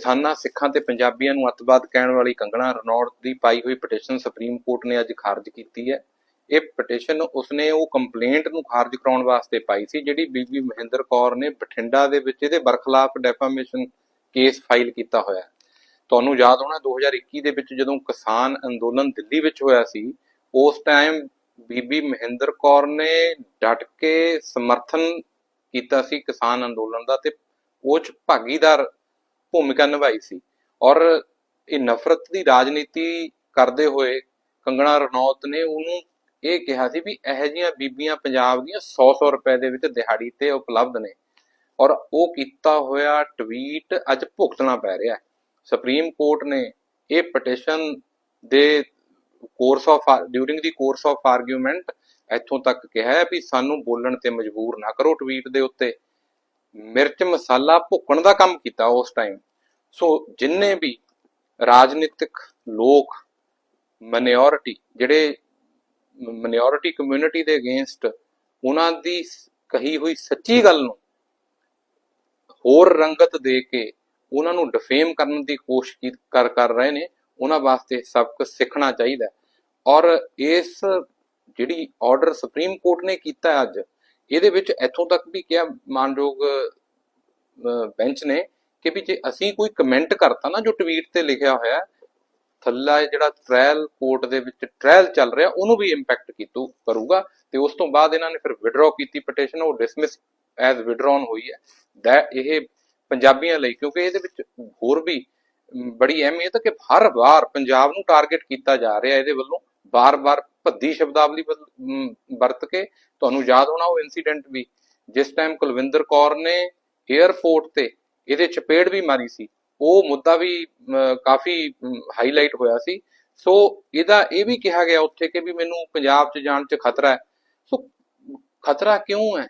ਕਿਸਾਨਾਂ, ਸਿੱਖਾਂ ਤੇ ਪੰਜਾਬੀਆਂ ਨੂੰ ਅਤਵਾਦ ਕਹਿਣ ਵਾਲੀ ਕੰਗਣਾ ਰਣੌਤ ਦੀ ਪਾਈ ਹੋਈ ਪਟੀਸ਼ਨ ਸੁਪਰੀਮ ਕੋਰਟ ਨੇ ਅੱਜ ਖਾਰਜ ਕੀਤੀ ਹੈ। ਇਹ ਪਟੀਸ਼ਨ ਉਸਨੇ ਉਹ ਕੰਪਲੇਂਟ ਨੂੰ ਖਾਰਜ ਕਰਾਉਣ ਵਾਸਤੇ ਪਾਈ ਸੀ, ਜਿਹੜੀ ਬੀਬੀ ਮਹਿੰਦਰ ਕੌਰ ਨੇ ਬਠਿੰਡਾ ਦੇ ਵਿੱਚ ਇਹਦੇ ਬਰਖਲਾਫ ਡੈਫਾਮੇਸ਼ਨ ਕੇਸ ਫਾਈਲ ਕੀਤਾ ਹੋਇਆ। ਤੁਹਾਨੂੰ ਯਾਦ ਹੋਣਾ 2021 ਦੇ ਵਿੱਚ ਜਦੋਂ ਕਿਸਾਨ ਅੰਦੋਲਨ ਦਿੱਲੀ ਵਿੱਚ ਹੋਇਆ ਸੀ, ਉਸ ਟਾਈਮ ਬੀਬੀ ਮਹਿੰਦਰ ਕੌਰ ਨੇ ਡਟ ਕੇ ਸਮਰਥਨ ਕੀਤਾ ਸੀ ਕਿਸਾਨ ਅੰਦੋਲਨ ਦਾ ਤੇ ਉਹ ਚ ਭਾਗੀਦਾਰ ਭੂਮਿਕਾ ਨਿਭਾਈ ਸੀ। ਔਰ ਇਹ ਨਫ਼ਰਤ ਦੀ ਰਾਜਨੀਤੀ ਕਰਦੇ ਹੋਏ ਕੰਗਣਾ ਰਣੌਤ ਨੇ ਉਹਨੂੰ ਇਹ ਕਿਹਾ ਸੀ ਵੀ ਇਹੋ ਜਿਹੀਆਂ ਬੀਬੀਆਂ ਪੰਜਾਬ ਦੀਆਂ 100-100 ਰੁਪਏ ਦੇ ਵਿੱਚ ਦਿਹਾੜੀ ਤੇ ਉਪਲਬਧ ਨੇ। ਔਰ ਉਹ ਕੀਤਾ ਹੋਇਆ ਟਵੀਟ ਅੱਜ ਭੁਗਤਣਾ ਪੈ ਰਿਹਾ। ਹੈ ਸੁਪਰੀਮ ਕੋਰਟ ਨੇ ਇਹ ਪਟੀਸ਼ਨ ਦੇ course of during the course of argument ਇੱਥੋਂ ਤੱਕ ਕਿਹਾ ਹੈ ਵੀ ਸਾਨੂੰ ਬੋਲਣ ਤੇ ਮਜਬੂਰ ਨਾ ਕਰੋ ਟਵੀਟ ਦੇ ਉੱਤੇ। ਮਿਰਚ ਮਸਾਲਾ ਭੁੱਕਣ ਦਾ ਕੰਮ ਕੀਤਾ ਉਸ ਟਾਈਮ ਸੋ ਜਿੰਨੇ ਵੀ ਰਾਜਨੀਤਿਕ ਲੋਕ ਮਿਨੋਰਿਟੀ ਜਿਹੜੇ ਮਿਨੋਰਿਟੀ ਕਮਿਊਨਿਟੀ ਦੇ ਅਗੇਂਸਟ ਉਹਨਾਂ ਦੀ ਕਹੀ ਹੋਈ ਸੱਚੀ ਗੱਲ ਨੂੰ ਹੋਰ ਰੰਗਤ ਦੇ ਕੇ ਉਹਨਾਂ ਨੂੰ ਡਿਫੇਮ ਕਰਨ ਦੀ ਕੋਸ਼ਿਸ਼ ਕਰ ਕਰ ਰਹੇ ਨੇ, ਉਹਨਾਂ ਵਾਸਤੇ ਸਬਕ ਸਿੱਖਣਾ ਚਾਹੀਦਾ ਔਰ ਇਸ ਜਿਹੜੀ ਆਰਡਰ ਸੁਪਰੀਮ ਕੋਰਟ ਨੇ ਕੀਤਾ ਅੱਜ, ਇਹਦੇ ਵਿੱਚ ਇੱਥੋਂ ਤੱਕ ਵੀ ਕਿਹਾ ਮਾਨਯੋਗ ਬੈਂਚ ਨੇ ਕਿ ਵੀ ਜੇ ਅਸੀਂ ਕੋਈ ਕਮੈਂਟ ਕਰਤਾ ਨਾ ਜੋ ਟਵੀਟ ਤੇ ਲਿਖਿਆ ਹੋਇਆ ਥੱਲਾ ਜਿਹੜਾ ਟ੍ਰਾਇਲ ਕੋਰਟ ਦੇ ਵਿੱਚ ਟ੍ਰਾਇਲ ਚੱਲ ਰਿਹਾ, ਉਹਨੂੰ ਵੀ ਇੰਪੈਕਟ ਕੀਤੂ ਕਰੂਗਾ ਤੇ ਉਸ ਤੋਂ ਬਾਅਦ ਇਹਨਾਂ ਨੇ ਫਿਰ ਵਿਡਰਾਅ ਕੀਤੀ ਪਟੀਸ਼ਨ ਉਹ ਡਿਸਮਿਸ ਐਜ਼ ਵਿਡਰਾਨ ਹੋਈ ਹੈ। That ਇਹ ਪੰਜਾਬੀਆਂ ਲਈ, ਕਿਉਂਕਿ ਇਹਦੇ ਵਿੱਚ ਹੋਰ ਵੀ ਬੜੀ ਅਹਿਮੀਅਤ ਹੈ ਕਿ ਹਰ ਵਾਰ ਪੰਜਾਬ ਨੂੰ ਟਾਰਗੇਟ ਕੀਤਾ ਜਾ ਰਿਹਾ ਇਹਦੇ ਵੱਲੋਂ ਬਾਰ-ਬਾਰ ਭੱਦੀ ਸ਼ਬਦਾਵਲੀ ਵਰਤ ਕੇ। ਤੁਹਾਨੂੰ ਯਾਦ ਹੋਣਾ ਉਹ ਇਨਸੀਡੈਂਟ ਵੀ, ਜਿਸ ਟਾਈਮ ਕੁਲਵਿੰਦਰ ਕੌਰ ਨੇ 에ਅਰਪੋਰਟ ਤੇ ਇਹਦੇ ਚਪੇੜ ਵੀ ਮਾਰੀ ਸੀ। ਉਹ ਮੁੱਦਾ ਵੀ ਕਾਫੀ ਹਾਈਲਾਈਟ ਹੋਇਆ ਸੀ। ਸੋ ਇਹਦਾ ਇਹ ਵੀ ਕਿਹਾ ਗਿਆ ਉੱਥੇ ਕਿ ਵੀ ਮੈਨੂੰ ਪੰਜਾਬ 'ਚ ਜਾਣ 'ਚ ਖਤਰਾ ਹੈ। ਸੋ ਖਤਰਾ ਕਿਉਂ ਹੈ?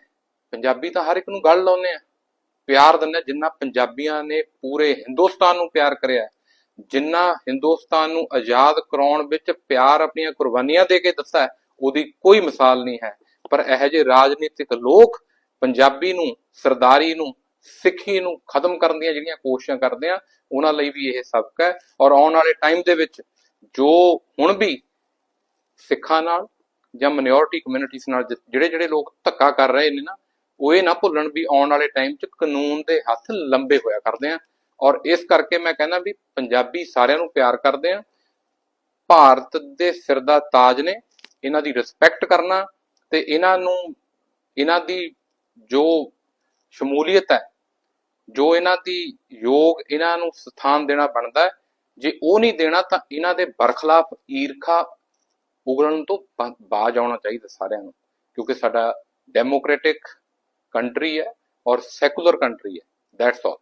ਪੰਜਾਬੀ ਤਾਂ ਹਰ ਇੱਕ ਨੂੰ ਗੱਲ ਲਾਉਂਦੇ ਆ। ਪਿਆਰ ਦਿੰਦੇ ਜਿੰਨਾ ਪੰਜਾਬੀਆਂ ਨੇ ਪੂਰੇ ਹਿੰਦੁਸਤਾਨ ਨੂੰ ਪਿਆਰ ਕਰਿਆ ਜਿੰਨਾ ਹਿੰਦੁਸਤਾਨ ਨੂੰ ਆਜ਼ਾਦ ਕਰਾਉਣ ਵਿੱਚ ਪਿਆਰ ਆਪਣੀਆਂ ਕੁਰਬਾਨੀਆਂ ਦੇ ਕੇ ਦਿੱਤਾ ਉਹਦੀ ਕੋਈ ਮਿਸਾਲ ਨਹੀਂ ਹੈ। ਪਰ ਇਹੋ ਜਿਹੇ ਰਾਜਨੀਤਿਕ ਲੋਕ ਪੰਜਾਬੀ ਨੂੰ, ਸਰਦਾਰੀ ਨੂੰ ਸਿੱਖੀ ਨੂੰ ਖਤਮ ਕਰਨ ਦੀਆਂ ਜਿਹੜੀਆਂ ਕੋਸ਼ਿਸ਼ਾਂ ਕਰਦੇ ਆ, ਉਹਨਾਂ ਲਈ ਵੀ ਇਹ ਸਬਕ ਹੈ। ਔਰ ਆਉਣ ਵਾਲੇ ਟਾਈਮ ਦੇ ਵਿੱਚ ਜੋ ਹੁਣ ਵੀ ਸਿੱਖਾਂ ਨਾਲ ਜਾਂ ਮਿਨੋਰਿਟੀ ਕਮਿਊਨਿਟੀਜ਼ ਨਾਲ ਜਿਹੜੇ ਜਿਹੜੇ ਲੋਕ ਧੱਕਾ ਕਰ ਰਹੇ ਨੇ ਨਾ, ਉਹ ਇਹ ਨਾ ਭੁੱਲਣ ਵੀ ਆਉਣ ਵਾਲੇ ਟਾਈਮ 'ਚ ਕਾਨੂੰਨ ਦੇ ਹੱਥ ਲੰਬੇ ਹੋਇਆ ਕਰਦੇ ਆ। ਔਰ ਇਸ ਕਰਕੇ ਮੈਂ ਕਹਿੰਦਾ ਵੀ ਪੰਜਾਬੀ ਸਾਰਿਆਂ ਨੂੰ ਪਿਆਰ ਕਰਦੇ ਆ। ਭਾਰਤ ਦੇ ਸਿਰ ਦਾ ਤਾਜ ਨੇ, ਇਹਨਾਂ ਦੀ ਰਿਸਪੈਕਟ ਕਰਨਾ ਤੇ ਇਹਨਾਂ ਨੂੰ, ਇਹਨਾਂ ਦੀ ਜੋ ਸ਼ਮੂਲੀਅਤ ਹੈ ਜੋ ਇਹਨਾਂ ਦੀ ਯੋਗ ਇਹਨਾਂ ਨੂੰ ਸਥਾਨ ਦੇਣਾ ਬਣਦਾ ਹੈ, ਜੇ ਉਹ ਨਹੀਂ ਦੇਣਾ ਤਾਂ ਇਹਨਾਂ ਦੇ ਬਰਖਲਾਫ ਈਰਖਾ ਉਗਲਣ ਤੋਂ ਬਾਜ਼ ਆਉਣਾ ਚਾਹੀਦਾ ਸਾਰਿਆਂ ਨੂੰ, ਕਿਉਂਕਿ ਸਾਡਾ ਡੈਮੋਕ੍ਰੈਟਿਕ ਕੰਟਰੀ ਹੈ ਔਰ ਸੈਕੂਲਰ ਕੰਟਰੀ ਹੈ ਦੈਟਸ ਆਲ